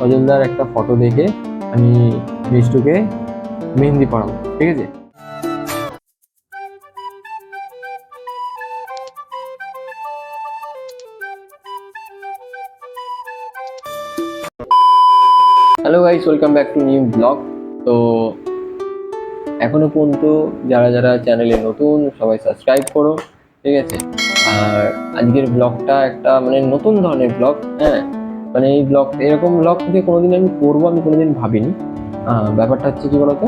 সজলদার একটা ফটো দেখে আমি মিষ্টুকে মেহেন্দি পড়াবো ঠিক আছে? Hello guys welcome back to new blog তো এখনও পর্যন্ত যারা যারা চ্যানেলে নতুন, সবাই সাবস্ক্রাইব করো, ঠিক আছে? আর আজকের ব্লগটা একটা মানে নতুন ধরনের ব্লগ হ্যাঁ? মানে এই ব্লগ এরকম ব্লগ যে কোনোদিন আমি করব, আমি কোনোদিন ভাবিনি। ব্যাপারটা হচ্ছে কি বলতো?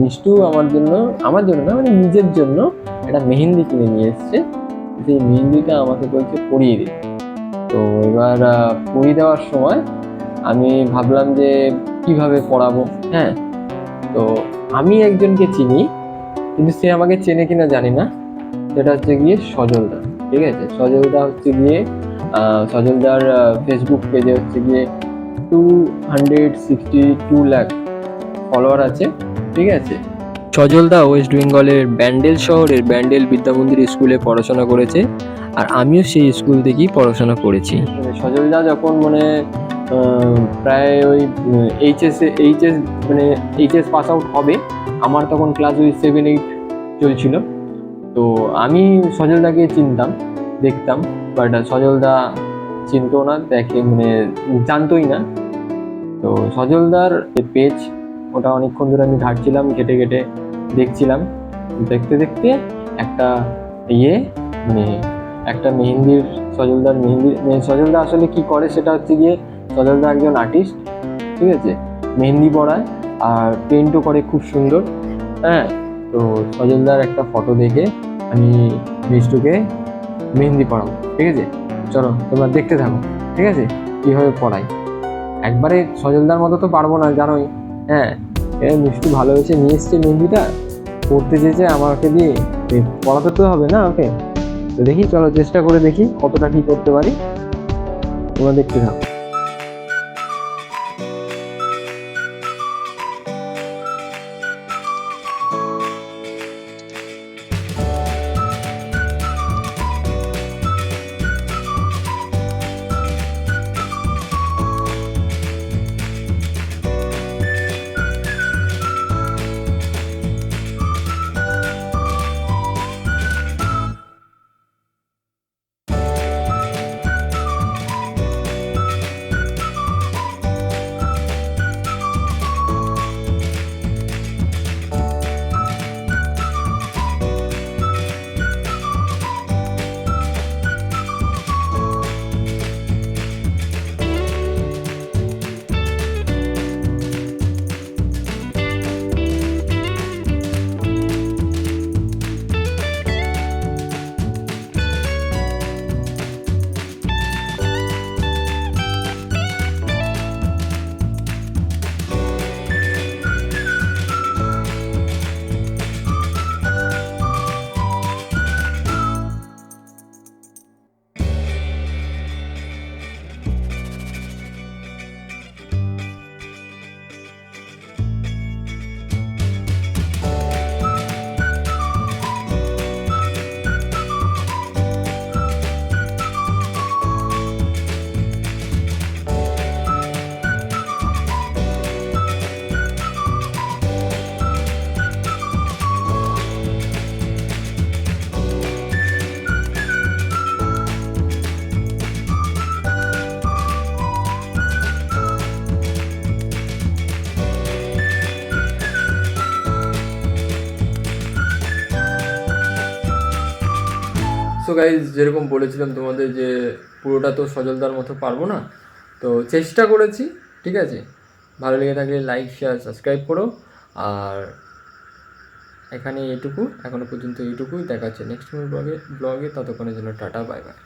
মিষ্টু আমার জন্য আমার জন্য না মানে নিজের জন্য একটা মেহেন্দি কিনে নিয়ে এসছে। সেই মেহেন্দিটা আমাকে বলছে পরিয়ে দিতে তো এবার পরিয়ে দেওয়ার সময় আমি ভাবলাম যে কীভাবে পড়াবো হ্যাঁ? তো আমি একজনকে চিনি, কিন্তু সে আমাকে চেনে কিনা জানি না। সেটা হচ্ছে গিয়ে সজলদা, ঠিক আছে? সজলদা হচ্ছে গিয়ে সজলদার ফেসবুক পেজে হচ্ছে গিয়ে two hundred sixty two lakh follower আছে, ঠিক আছে? সজলদা ওয়েস্ট বেঙ্গলের ব্যান্ডেল শহরের ব্যান্ডেল বিদ্যামন্দির স্কুলে পড়াশোনা করেছে, আর আমিও সেই স্কুল থেকেই পড়াশোনা করেছি। সজলদা যখন মানে প্রায় ওই এইচএস এইচএস মানে এইচএস পাস আউট হবে, আমার তখন ক্লাস ওই সেভেন এইট চলছিল। তো আমি সজলদাকে চিনতাম। দেখতাম বাট সজলদা চিনতো না, দেখে মানে জানতোই না। তো সজলদার যে পেজ ওটা অনেকক্ষণ ধরে আমি ঘাটছিলাম, ঘেটে ঘেটে দেখছিলাম। দেখতে দেখতে একটা ইয়ে মানে একটা মেহেন্দির, সজলদার মেহেন্দি মানে সজলদা আসলে কি করে সেটা হচ্ছে গিয়ে সজলদা একজন আর্টিস্ট ঠিক আছে? মেহেন্দি পড়ায় আর পেন্টও করে খুব সুন্দর হ্যাঁ? তো সজলদার একটা ফটো দেখে আমি মিষ্টুকে মেহেন্দি পড়াবো ঠিক আছে? চলো, তোমরা দেখতে থাকো, ঠিক আছে? কীভাবে পড়াই। একবারে সজলদার মতো তো পারব না, জানোই। হ্যাঁ এ মিষ্টি ভালোবেসে নিয়ে এসছে মেহেন্দিটা। পড়তে চেয়েছে আমাকে দিয়ে। পড়াতে তো হবে না ওকে? তো দেখি, চলো চেষ্টা করে দেখি কতটা কী করতে পারি। তোমরা দেখতে থাকো। সো গাইজ যেরকম বলেছিলাম তোমাদের যে পুরোটা তো সজলদার মতো পারব না, তো চেষ্টা করেছি, ঠিক আছে? ভালো লেগে থাকলে লাইক শেয়ার সাবস্ক্রাইব করো, আর এখানে এটুকু এখনও পর্যন্ত এইটুকুই, দেখাচ্ছে নেক্সট ব্লগে ব্লগে ততক্ষণের জন্য টাটা বাই বাই